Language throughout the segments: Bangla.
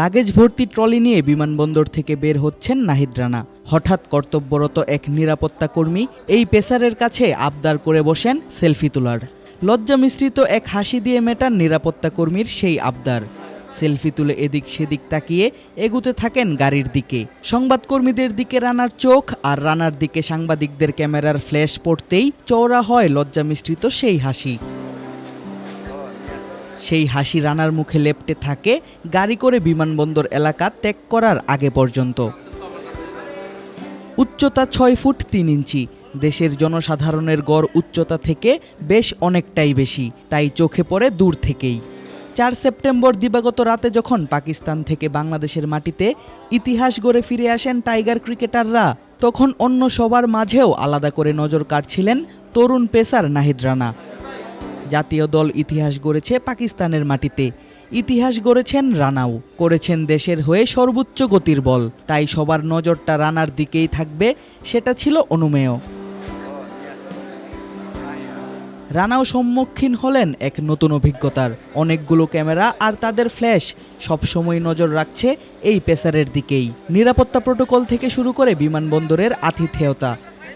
লাগেজ ভর্তি ট্রলি নিয়ে বিমানবন্দর থেকে বের হচ্ছেন নাহিদ রানা। হঠাৎ কর্তব্যরত এক নিরাপত্তা কর্মী এই পেসারের কাছে আবদার করে বসেন সেলফি তোলার। লজ্জা মিশ্রিত এক হাসি দিয়ে মেটান নিরাপত্তা কর্মীর সেই আবদার। সেলফি তুলে এদিক সেদিক তাকিয়ে এগুতে থাকেন গাড়ির দিকে। সংবাদকর্মীদের দিকে রানার চোখ আর রানার দিকে সাংবাদিকদের ক্যামেরার ফ্ল্যাশ পড়তেই চওড়া হয় লজ্জা মিশ্রিত সেই হাসি। সেই হাসি রানার মুখে লেপটে থাকে গাড়ি করে বিমানবন্দর এলাকা ত্যাগ করার আগে পর্যন্ত। উচ্চতা ছয় ফুট তিন ইঞ্চি। দেশের জনসাধারণের গড় উচ্চতা থেকে বেশ অনেকটাই বেশি, তাই চোখে পড়ে দূর থেকেই। চার সেপ্টেম্বর দিবাগত রাতে যখন পাকিস্তান থেকে বাংলাদেশের মাটিতে ইতিহাস গড়ে ফিরে আসেন টাইগার ক্রিকেটাররা, তখন অন্য সবার মাঝেও আলাদা করে নজর কাটছিলেন তরুণ পেসার নাহিদ রানা। জাতীয় দল ইতিহাস গড়েছে পাকিস্তানের মাটিতে। ইতিহাস গড়েছেন রানাও করেছেন দেশের হয়ে সর্বোচ্চ গতির বল। তাই সবার নজরটা রানার দিকেই থাকবে, সেটা ছিল অনুমেয়। রানাও সম্মুখীন হলেন এক নতুন অভিজ্ঞতার। অনেকগুলো ক্যামেরা আর তাদের ফ্ল্যাশ সবসময় নজর রাখছে এই পেসারের দিকেই। নিরাপত্তা প্রোটোকল থেকে শুরু করে বিমানবন্দরের আতিথেয়তা।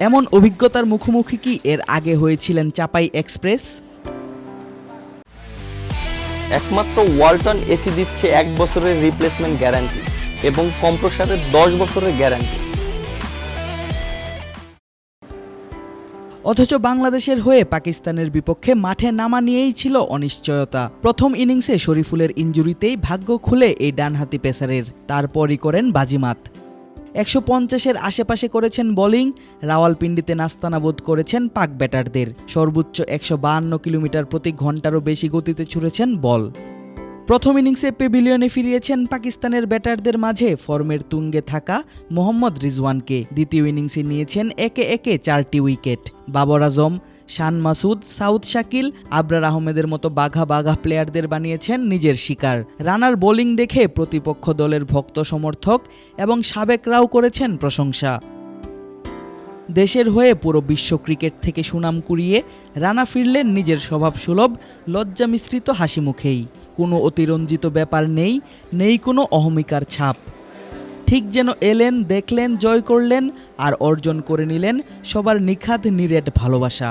এমন অভিজ্ঞতার মুখোমুখি কি এর আগে হয়েছিলেন চাপাই এক্সপ্রেস? একমাত্র ওয়ালটন এসি দিচ্ছে এক বছরের রিপ্লেসমেন্ট গ্যারান্টি এবং কম্প্রসারের দশ বছরের গ্যারান্টি অথচ বাংলাদেশের হয়ে পাকিস্তানের বিপক্ষে মাঠে নামা নিয়েই ছিল অনিশ্চয়তা। প্রথম ইনিংসে শরীফুলের ইঞ্জুরিতেই ভাগ্য খুলে এই ডানহাতি পেসারের। তারপরই করেন বাজিমাত। একশো পঞ্চাশের আশেপাশে করেছেন বোলিং, রাওয়ালপিন্ডিতে নাস্তানাবোধ করেছেন পাক ব্যাটারদের। সর্বোচ্চ একশো বাহান্ন কিলোমিটার প্রতি ঘন্টারও বেশি গতিতে ছুড়েছেন বল। প্রথম ইনিংসে পেভিলিয়নে ফিরিয়েছেন পাকিস্তানের ব্যাটারদের মাঝে ফর্মের তুঙ্গে থাকা মোহাম্মদ রিজওয়ানকে। দ্বিতীয় ইনিংসে নিয়েছেন একে একে চারটি উইকেট। বাবর আজম শান মাসুদ সাউদ শাকিল, আবরার আহমেদের মতো বাঘা বাঘা প্লেয়ারদের বানিয়েছেন নিজের শিকার। রানার বোলিং দেখে প্রতিপক্ষ দলের ভক্ত সমর্থক এবং সাবেকরাও করেছেন প্রশংসা। দেশের হয়ে পুরো বিশ্ব ক্রিকেট থেকে সুনাম কুড়িয়ে রানা ফিরলেন নিজের স্বভাব সুলভ লজ্জা মিশ্রিত হাসি মুখেই কোনো অতিরঞ্জিত ব্যাপার নেই নেই কোনো অহমিকার ছাপ। ঠিক যেন এলেন, দেখলেন, জয় করলেন আর অর্জন করে নিলেন সবার নিখাদ, নিরেট ভালোবাসা।